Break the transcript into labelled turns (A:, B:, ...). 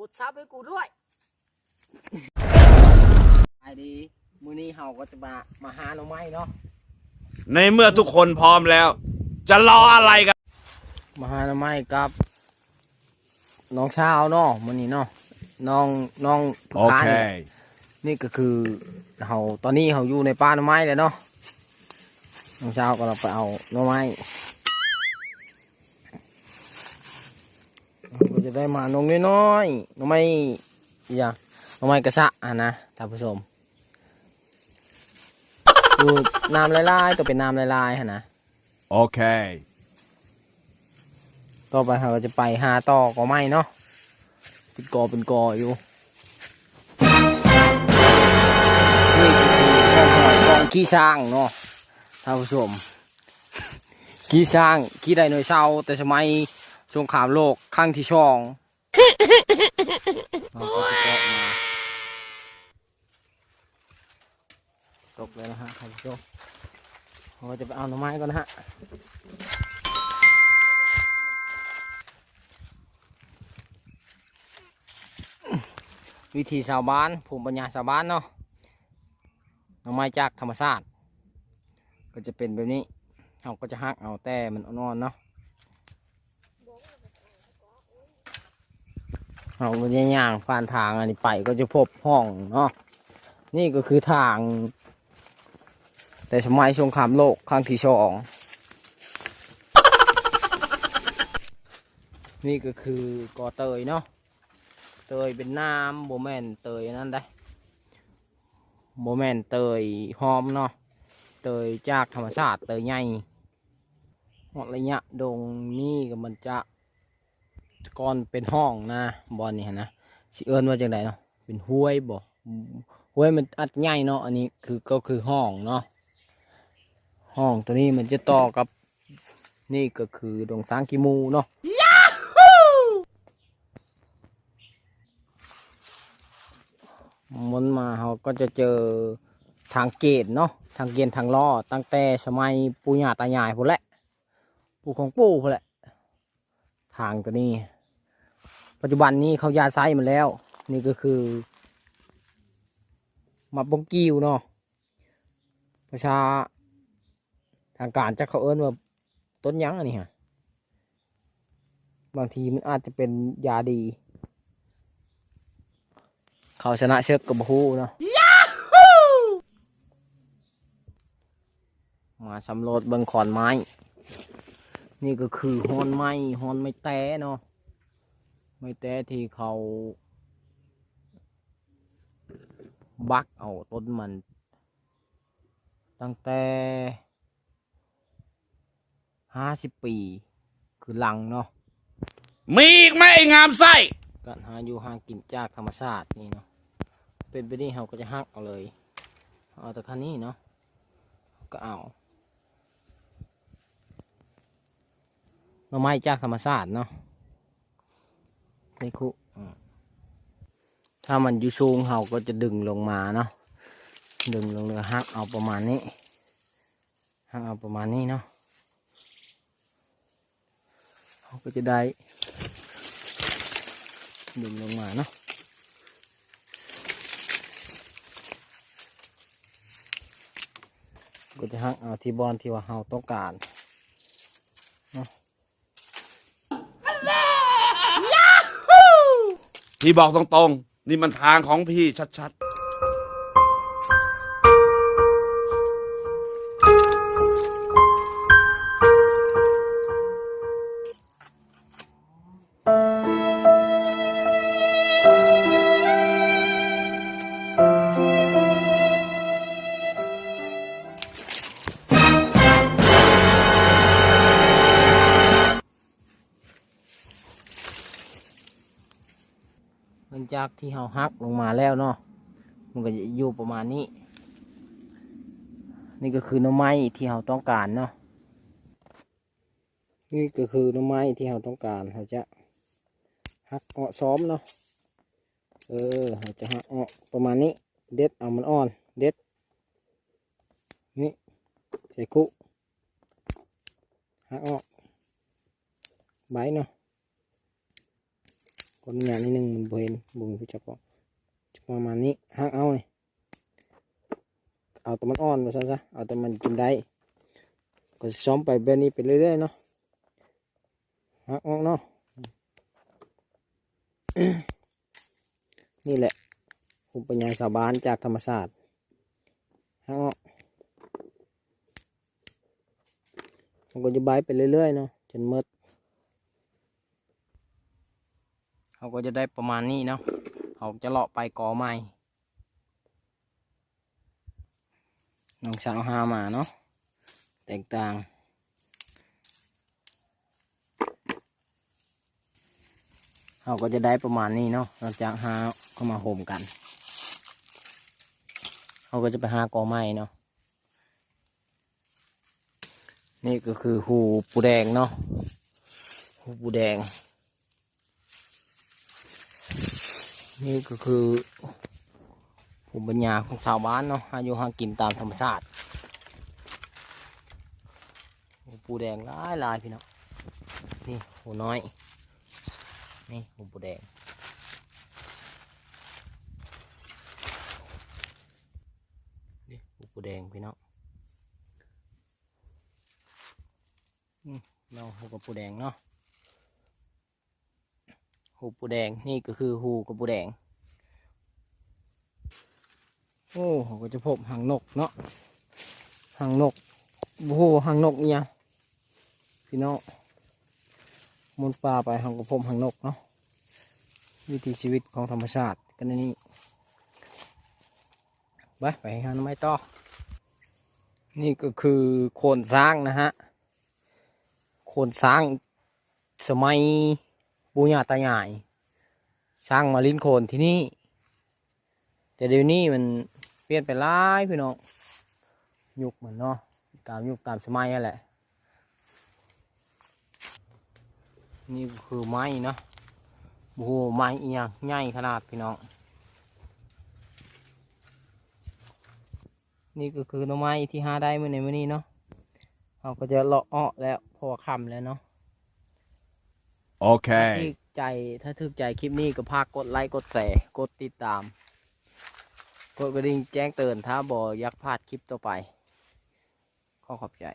A: กดซับให้กูด้วยไอ้ดีมื้อนี้เฮาก็จะมามาหาหน่อไม้เนาะ
B: ในเมื่อทุกคนพร้อมแล้ว จะรออะไรกัน
A: มาหาหน่อไม้กับ น้องชาวเนาะมื้อนี้เนาะน้องน้อง
B: โอ
A: ค้า
B: เค
A: นี่นี่ก็คือเฮาตอนนี้เฮาอยู่ในป่าหน่อไม้เลยเนาะน้องชาวก็เราไปเอาหน่อไม้เรา ก็จะได้มาหนงน้อยๆหน่อไม้อหย่างหน่อไม้กระสะอะนะท่านผู้ชมดูน้ำลายๆตัวเป็นน้ำลายๆฮะนะ
B: โอเค
A: ต่อไปเราก็จะไปหาต่อก็ไม่เนาะเป็นกอเป็นกออยู่นี่ก็คือแค่หอยกองขี้ช้างเนาะท่านผู้ชมขี้ช้างขี้ไดโนเสาร์แต่สมัย สงครามโลกครั้งที่สองเราก็จะเกาะมาตกเลยนะฮะท่านผู้ชมเราก็จะไปเอาหน่อไม้ก่อนนะฮะวิธีชาวบ้านภูมิปัญญาชาวบ้านเนาะหน่อไม้จากธรรมชาติก็จะเป็นแบบนี้เราก็จะหักเอาแต่มันอ่อนๆเนาะ เราก็จะย่างผ่านทางอันนี้ไปก็จะพบห้องเนาะนี่ก็คือทาง แต่สมัยสงครามโลกครั้งที่สองนี่ก็คือกอเตยเนาะเตยเป็นน้ำโบแมนเตยนั่นได้โบแมนเตยหอมเนาะเตยจากธรรมชาติเตยใหญ่หอดระยะดงนี่ก็มันจะ ก่อนเป็นห้องนะบอลนี่นะสิเอิญว่าจังไดเนาะเป็นห้วยบ่ห้วยมันอัดใหญ่เนาะอันนี้คือก็คือห้องเนาะห้องตัวนี้มันจะต่อกับ นี่ก็คือดงสางกิมูเนาะมันมาเขาก็จะเจอทางเกตเนาะทางเกณฑ์ทางล่อตั้งแต่สมัยปู่ย่าตายายพุ่นแหละปู่ของปู่พุ่นแหละ ทางตัวนี้ ปัจจุบันนี้เขายาไซมันแล้ว นี่ก็คือมาบงกิ้วเนาะประชาทางการจะเขาเอิ้นว่าต้นหยังอันนี้ฮะบางทีมันอาจจะเป็นยาดี เขาชนะเชิกกับบฮูเนาะมาสำรวจเบิงขอนไม้ นี่ก็คือฮอนไม้ฮอนไม้แต้เนาะไม้แต้ที่เขาบักเอาต้นมัน ตั้งแต่ห้าสิบปี คือหลังเนาะ
B: มีอีกไหมไอ้งามไส้
A: การหาอยู่หากินจากธรรมชาตินี่เนาะเป็นไปนี่เราก็จะหักเอาเลย เอาแต่คันนี้เนาะก็เอา หน่อไม้จากธรรมชาติเนาะนี่คุถ้ามันอยู่สูงเราก็จะดึงลงมาเนาะดึงลงเลยหักเอาประมาณนี้หักเอาประมาณนี้เนาะเราก็จะได้ ดึงลงมาเนาะก็จะหักเอาที่บอลที่ว่าเราต้องการ
B: พี่บอกตรงๆ นี่มันทางของพี่ชัด
A: ๆ จากที่เราหักลงมาแล้วเนาะมันก็จะอยู่ประมาณนี้ นี่ก็คือน้ำไม้ที่เราต้องการเนาะนี่ก็คือน้ำไม้ที่เราต้องการเราจะหักเอาะซ้อมเนาะเออเราจะหักเอาะประมาณนี้ เด็ดเอามันอ่อน เด็ดนี่ใส่คุหักออกใบเนาะ นุญาตนิดนึงมันบ่เห็นบุงผู้จักบอกประมาณนี้หักเอาเลยเอาแต่มันอ่อนมาซะซะเอาแต่มันกินได้ ก็ซ้อมไปแบบนี้ไปเรื่อยๆเนาะหักออกเนาะนี่แหละภูมิปัญญาชาวบ้านจากธรรมศาสตร์หักออกมันก็จะใบไปเรื่อยๆเนาะจนหมด เขาก็จะได้ประมาณนี้เนาะเขาจะเลาะไปกอไม้น้องสาวหามาเนาะแตกต่างเขาก็จะได้ประมาณนี้เนาะหลังจากหาเข้ามาโฮมกันเขาก็จะไปหากอไม้เนาะนี่ก็คือหูปูแดงเนาะหูปูแดง นี่ก็คือภูมิปัญญาของชาวบ้านเนาะหาอยู่หากินตามธรรมชาติปูแดงหลายลายพี่น้องนี่หูน้อย นี่หูปูแดงนี่หูปูแดงพี่น้องเราหูกับปูแดงเนาะ หูปูแดงนี่ก็คือหูกับปูแดง โอ้เขาก็จะพบหางนกเนาะหางนกโอ้โหหางนกเนี่ยพี่น้องมุนป่าไปเขาก็พบหางนกเนาะวิถีชีวิตของธรรมชาติกันในนี้ไปไปหาหน่อไม้ต่อนี่ก็คือโคนสร้างนะฮะ โคนสร้างสมัย ปู่ย่าตายายสร้างมาลิ้นโคนที่นี่ แต่เดี๋ยวนี้มันเปลี่ยนไปหลายพี่น้องยุคมันเนาะตามยุคตามสมัยนั่นแหละ นี่คือไม้เนาะโอ้โหไม้เอียงใหญ่ขนาดพี่น้องนี่ก็คือหน่อไม้ที่หาได้เมื่อในมื่อนี้เนาะเราก็จะเลาะอ้อแล้วพอคำแล้วเนาะ ถ้า
B: Okay.
A: ถูกใจถ้าถูกใจคลิปนี้ก็พากกดไลค์กดแชร์กดติดตาม กดกระดิ่งแจ้งเตือนถ้าบอยักพลาดคลิปต่อไป ขอขอบใจ